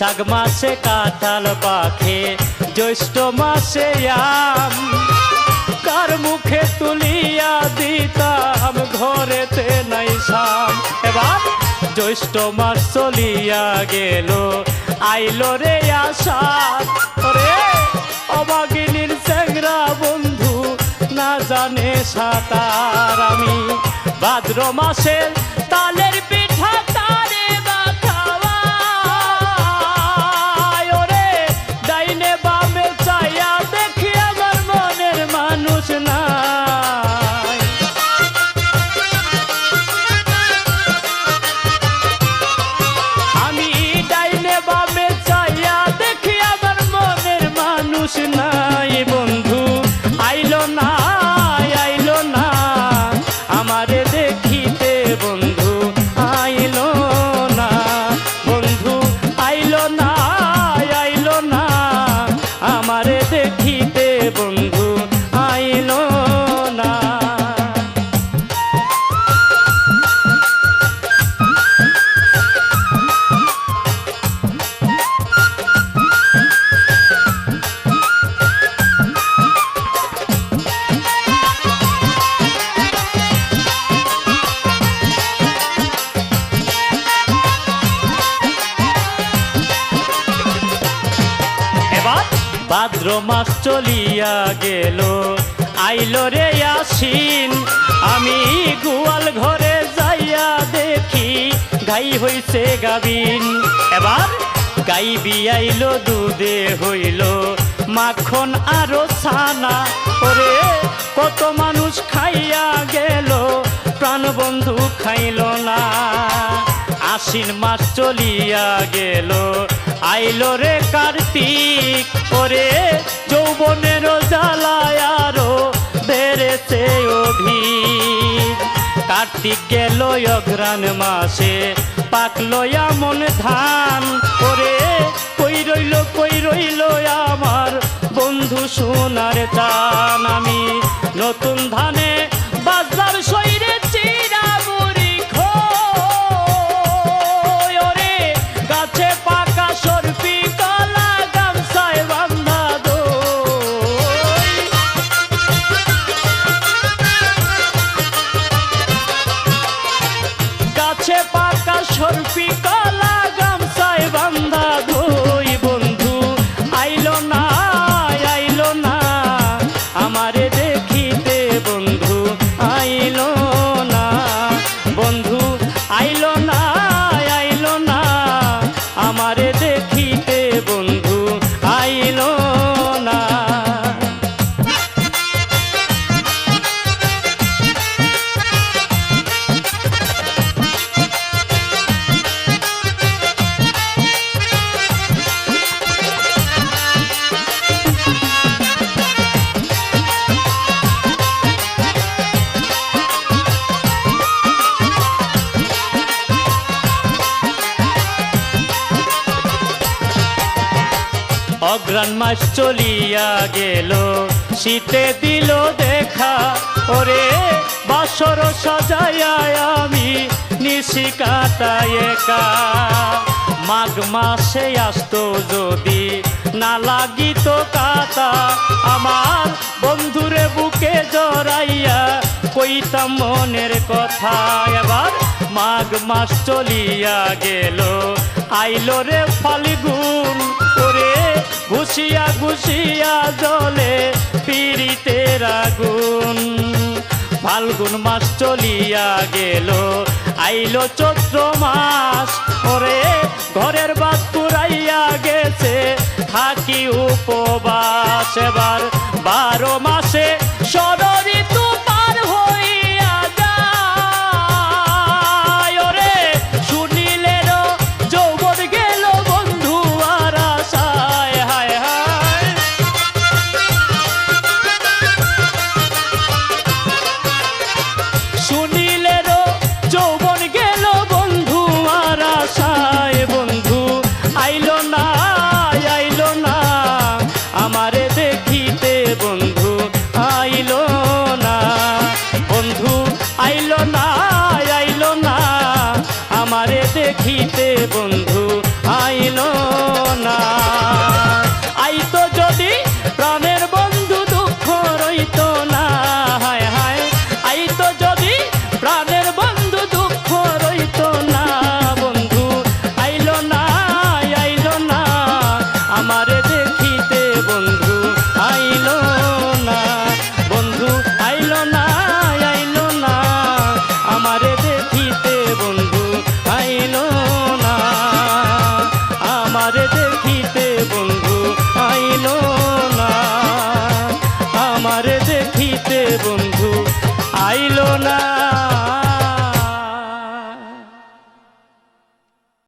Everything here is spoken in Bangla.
বৈশাখ মাসে কাঁঠাল পাখে, জ্যৈষ্ঠ মাসে আম। কার মুখে তুলিয়া দিতাম, ঘরেতে নাই সাম এবার জ্যৈষ্ঠ মাস চলিয়া গেল, আইলো রে আশাদ রে অবাগিনীর চেংরা বন্ধু, না জানে সাঁতার আমি। ভাদ্র মাসের তালের ভাদ্র মাস চলিয়া গেল। আইল রে আসিন আমি গোয়াল ঘরে যাইয়া দেখি, গাই হইছে গাবিন। এবার গাই বিয়াইলো, দুধে হইল। মাখন আরও ছানা, ওরে কত মানুষ খাইয়া গেল প্রাণবন্ধু খাইল না। আশ্বিন মাস চলিয়া গেল আইলো রে কার্তিক, ওরে যৌবনের জ্বালায় আরও বেড়েছে অভিক। কার্তিক গেল অঘ্রাণ মাসে, পাকলো এমন ধান। ওরে কই রইল কই রইল আমার বন্ধু সোনার টান আমি নতুন ধানে পাকা সরপি অগ্রাণ মাস চলিয়া গেল, শীতে দিল দেখা, ওরে বাসর সাজাইয়া আমি নিশি একা। মাঘ মাসে আসতো যদি না লাগিত কাতা আমার বন্ধুরে বুকে জড়াইয়া কইতাম মনের কথা। এবার মাঘ মাস চলিয়া গেল, আইলো রে ফাল্গুন, ওরে ঘুষিয়া ঘুষিয়া জলে পিড়িতের আগুন। ফাল্গুন মাস চলিয়া গেল, আইলো চৈত্র মাস। ওরে ঘরের বাদ পুরাইয়া গেছে থাকি উপবাস। এবার বারো মাসে ষড়ঋতু